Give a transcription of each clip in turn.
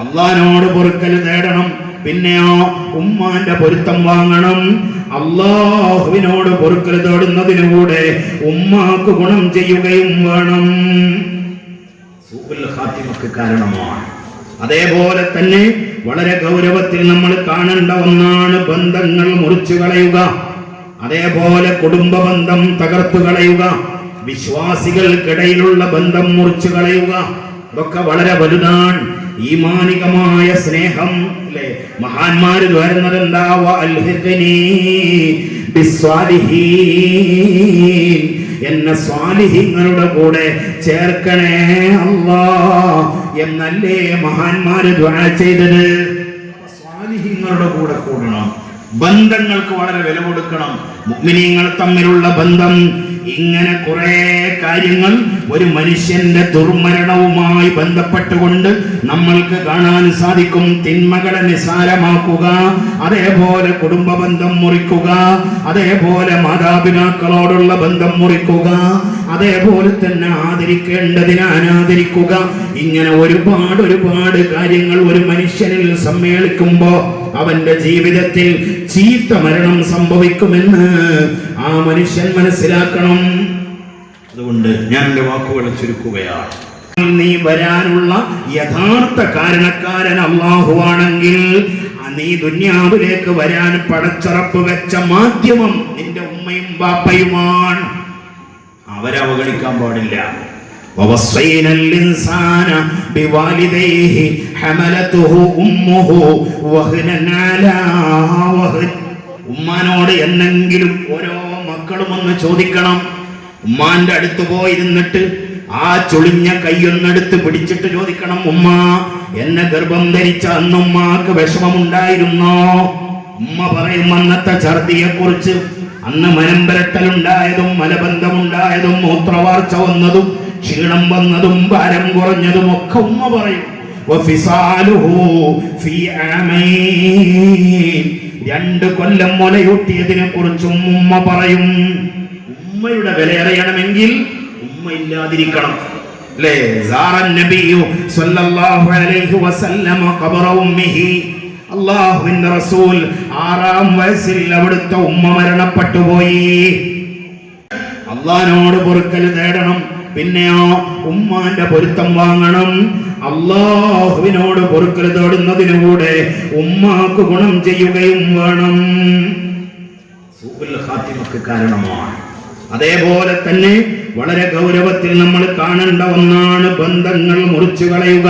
അള്ളഹാനോട് പൊറുക്കൽ നേടണം പിന്നെയോ ഉമ്മാന്റെ പൊരുത്തം വാങ്ങണം. അള്ളാഹുവിനോട് പൊറുക്കൽ തേടുന്നതിലൂടെ ഉമ്മാക്ക് ഗുണം ചെയ്യുകയും വേണം. കാരണമാണ്. അതേപോലെ തന്നെ വളരെ ഗൗരവത്തിൽ നമ്മൾ കാണേണ്ട ഒന്നാണ് ബന്ധങ്ങൾ മുറിച്ചു കളയുക. അതേപോലെ കുടുംബ ബന്ധം തകർത്തു കളയുക. വിശ്വാസികൾക്കിടയിലുള്ള ബന്ധം മുറിച്ചു കളയുക. ഇതൊക്കെ വളരെ വലുതാണ്. ഈമാനികമായ സ്നേഹം അല്ലെ? മഹാന്മാര് വരുന്നത് എന്താവാ എന്നെ സ്വാലിഹിങ്ങളുടെ കൂടെ ചേർക്കണേ അല്ലാ എന്നല്ലേ മഹാന്മാര് ദ്വാര ചെയ്തത്? സ്വാലിഹിങ്ങളുടെ കൂടെ കൂടണം. ബന്ധങ്ങൾക്ക് വളരെ വില കൊടുക്കണം. മുഗ്മിനീങ്ങൾ തമ്മിലുള്ള ബന്ധം ഇങ്ങനെ കുറെ കാര്യങ്ങൾ ഒരു മനുഷ്യന്റെ ദുർമരണവുമായി ബന്ധപ്പെട്ടുകൊണ്ട് നമ്മൾക്ക് കാണാൻ സാധിക്കും. തിന്മകളെ നിസാരമാക്കുക അതേപോലെ കുടുംബ ബന്ധം മുറിക്കുക അതേപോലെ മാതാപിതാക്കളോടുള്ള ബന്ധം മുറിക്കുക അതേപോലെ തന്നെ ആദരിക്കേണ്ടതിനെ അനാദരിക്കുക ഇങ്ങനെ ഒരുപാട് ഒരുപാട് കാര്യങ്ങൾ ഒരു മനുഷ്യനിൽ സമ്മേളിക്കുമ്പോ അവന്റെ ജീവിതത്തിൽ ചീത്ത മരണം സംഭവിക്കുമെന്ന് ആ മനുഷ്യൻ മനസ്സിലാക്കണം അതുകൊണ്ട് ഞാൻ എന്റെ വാക്കുകൾ ചുരുക്കുകയാണ് നീ വരാനുള്ള യഥാർത്ഥ കാരണക്കാരൻ അള്ളാഹുവാണെങ്കിൽ നീ ദുന്യാവിലേക്ക് വരാൻ പടച്ചറപ്പ് വെച്ച മാധ്യമം നിന്റെ ഉമ്മയും ബാപ്പയുമാണ് അവരെ അവഗണിക്കാൻ പാടില്ല ووصينا الإنسان بوالديه حملته أمه وهنا على وهن ഉമ്മാനോട് എന്നെങ്കിലും ഓരോ മക്കളും ഒന്ന് ചോദിക്കണം. ഉമ്മാന്റെ അടുത്ത് പോയിരുന്നിട്ട് ആ ചുളിഞ്ഞ കൈയൊന്നെടുത്ത് പിടിച്ചിട്ട് ചോദിക്കണം ഉമ്മ എന്നെ ഗർഭം ധരിച്ച അന്ന് ഉമ്മാക്ക് വിഷമമുണ്ടായിരുന്നോ? ഉമ്മ പറയും അന്നത്തെ ഛർദിയെ കുറിച്ച് അന്ന് മനംപരട്ടലുണ്ടായതും മലബന്ധമുണ്ടായതും മൂത്രവാർച്ച വന്നതും ക്ഷീണം വന്നതും ഭാരം കുറഞ്ഞതും ഒക്കെ ഉമ്മ പറയും. രണ്ട് കൊല്ലം മുലയൂട്ടിയതിനെ കുറിച്ചും ഉമ്മ പറയും. ഉമ്മയുടെ വില അറിയണമെങ്കിൽ ഉമ്മ ഇല്ലാതിരിക്കണം. അല്ലേ? അള്ളാഹുവിന്റെ റസൂൽ ആറാം വയസ്സിൽ അവിടുത്തെ ഉമ്മ മരണപ്പെട്ടു പോയി. അള്ളഹാനോട് പൊറുക്കൽ തേടണം. പിന്നെയോ ഉമ്മാന്റെ പൊരുത്തം വാങ്ങണം. അള്ളാഹുവിനോട് പൊറുക്കൽ തേടുന്നതിലൂടെ ഉമ്മാക്ക് ഗുണം ചെയ്യുകയും വേണം. കാരണമാണ്. അതേപോലെ തന്നെ വളരെ ഗൗരവത്തിൽ നമ്മൾ കാണേണ്ട ഒന്നാണ് ബന്ധങ്ങൾ മുറിച്ചു കളയുക.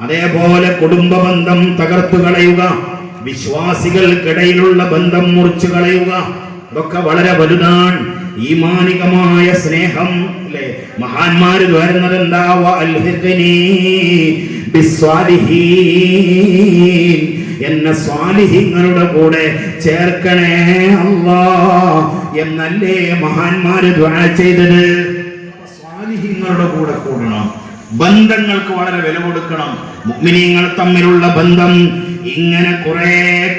അതേപോലെ കുടുംബ ബന്ധം തകർത്തു കളയുക. വിശ്വാസികൾക്കിടയിലുള്ള ബന്ധം മുറിച്ചു കളയുക. ഇതൊക്കെ വളരെ വലുതാണ്. ഈമാനികമായ സ്നേഹം അല്ലെ? മഹാന്മാര് വരുന്നത് എന്താവാ എന്നെ സ്വാലിഹിങ്ങളുടെ കൂടെ ചേർക്കണേ അല്ലാ എന്നല്ലേ മഹാന്മാര് ദ്വാര ചെയ്തത്? സ്വാലിഹിങ്ങളുടെ കൂടെ കൂടണം. ബന്ധങ്ങൾക്ക് വളരെ വില കൊടുക്കണം. മുഗ്മിനീങ്ങൾ തമ്മിലുള്ള ബന്ധം ഇങ്ങനെ കുറെ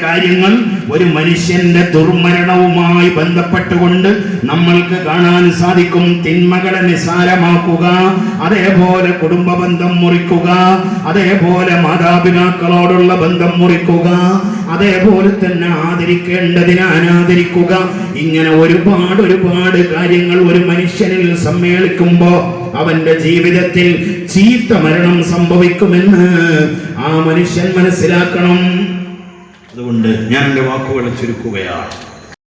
കാര്യങ്ങൾ ഒരു മനുഷ്യന്റെ ദുർമരണവുമായി ബന്ധപ്പെട്ടുകൊണ്ട് നമ്മൾക്ക് കാണാൻ സാധിക്കും. തിന്മകളെ നിസാരമാക്കുക അതേപോലെ കുടുംബ ബന്ധം മുറിക്കുക അതേപോലെ മാതാപിതാക്കളോടുള്ള ബന്ധം മുറിക്കുക അതേപോലെ തന്നെ ആദരിക്കേണ്ടതിനെ അനാദരിക്കുക ഇങ്ങനെ ഒരുപാട് ഒരുപാട് കാര്യങ്ങൾ ഒരു മനുഷ്യനിൽ സമ്മേളിക്കുമ്പോൾ അവന്റെ ജീവിതത്തിൽ ചീത്ത മരണം സംഭവിക്കുമെന്ന് ആ മനുഷ്യൻ മനസ്സിലാക്കണം. അതുകൊണ്ട് ഞാൻ എന്റെ വാക്കുകൾ ചുരുക്കുകയാണ്.